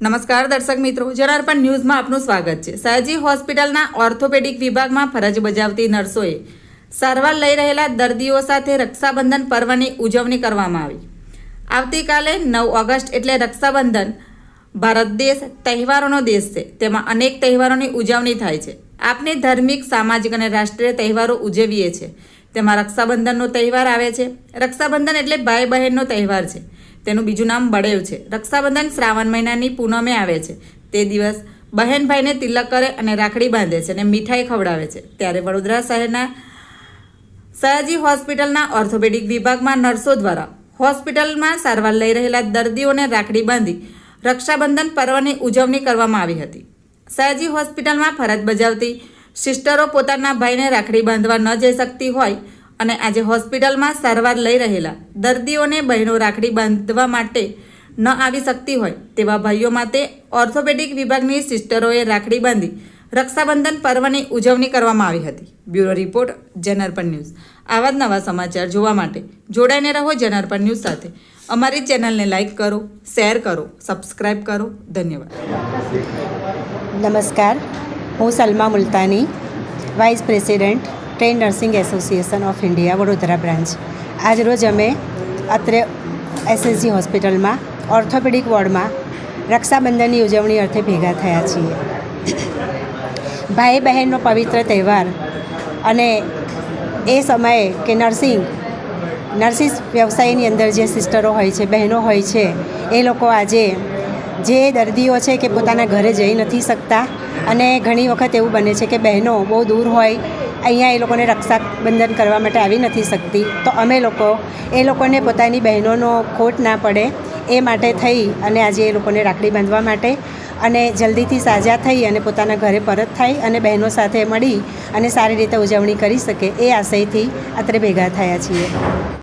નમસ્કાર દર્શક મિત્રો જરાર્પણ ન્યૂઝમાં આપનું સ્વાગત છે. સયાજી હોસ્પિટલના ઓર્થોપેડિક વિભાગમાં ફરજ બજાવતી નર્સોએ સારવાર લઈ રહેલા દર્દીઓ સાથે રક્ષાબંધન પર્વની ઉજવણી કરવામાં આવી. આવતીકાલે નવ ઓગસ્ટ એટલે રક્ષાબંધન ભારત દેશ તહેવારોનો દેશ છે. તેમાં અનેક તહેવારોની ઉજવણી થાય છે. આપણે ધાર્મિક, સામાજિક અને રાષ્ટ્રીય તહેવારો ઉજવીએ છીએ. તેમાં રક્ષાબંધનનો તહેવાર આવે છે. રક્ષાબંધન એટલે ભાઈ બહેનનો તહેવાર છે. તેનું બીજું નામ બળેવ છે. રક્ષાબંધન શ્રાવણ મહિનાની પૂનમે આવે છે. તે દિવસ બહેન ભાઈને તિલક કરે અને રાખડી બાંધે છે અને મીઠાઈ ખવડાવે છે. ત્યારે વડોદરા શહેરના સયાજી હોસ્પિટલના ઓર્થોપેડિક વિભાગમાં નર્સો દ્વારા હોસ્પિટલમાં સારવાર લઈ રહેલા દર્દીઓને રાખડી બાંધી રક્ષાબંધન પર્વની ઉજવણી કરવામાં આવી હતી. સયાજી હોસ્પિટલમાં ફરજ બજાવતી સિસ્ટરો પોતાના ભાઈને રાખડી બાંધવા ન જઈ શકતી હોય અને આજે હોસ્પિટલમાં સારવાર લઈ રહેલા દર્દીઓને બહેનો રાખડી બાંધવા માટે ન આવી શકતી હોય તેવા ભાઈઓ માટે ઓર્થોપેડિક વિભાગની સિસ્ટરોએ રાખડી બાંધી રક્ષાબંધન પર્વની ઉજવણી કરવામાં આવી હતી. બ્યુરો રિપોર્ટ જનરપન ન્યૂઝ. આવા જ નવા સમાચાર જોવા માટે જોડાઈને રહો જનરપન ન્યૂઝ સાથે. અમારી ચેનલને લાઇક કરો, શેર કરો સબસ્ક્રાઈબ કરો. ધન્યવાદ. નમસ્કાર. હું Salma Multani vice president train nursing association of India Vadodara branch આજરોજ અમે અત્રે એસએસજી હોસ્પિટલમાં ઓર્થોપેડિક વોર્ડમાં રક્ષાબંધનની ઉજવણી અર્થે ભેગા થયા છીએ. ભાઈ બહેનનો પવિત્ર તહેવાર અને એ સમયે કે નર્સિંગ નર્સિસ વ્યવસાયની અંદર જે સિસ્ટરો હોય છે, બહેનો હોય છે, એ લોકો આજે જે દર્દીઓ છે કે પોતાના ઘરે જઈ નથી શકતા અને ઘણી વખત એવું બને છે કે બહેનો બહુ દૂર હોય, અહીંયા એ લોકોને રક્ષાબંધન કરવા માટે આવી નથી શકતી. તો અમે લોકો, એ લોકોને પોતાની બહેનોનો ખોટ ના પડે, એ માટે થઈ અને આજે એ લોકોને રાખડી બાંધવા માટે અને જલ્દીથી સાજા થઈ અને પોતાના ઘરે પરત થાય અને બહેનો સાથે મળી અને સારી રીતે ઉજવણી કરી શકે એ આશયથી અત્રે ભેગા થયા છીએ.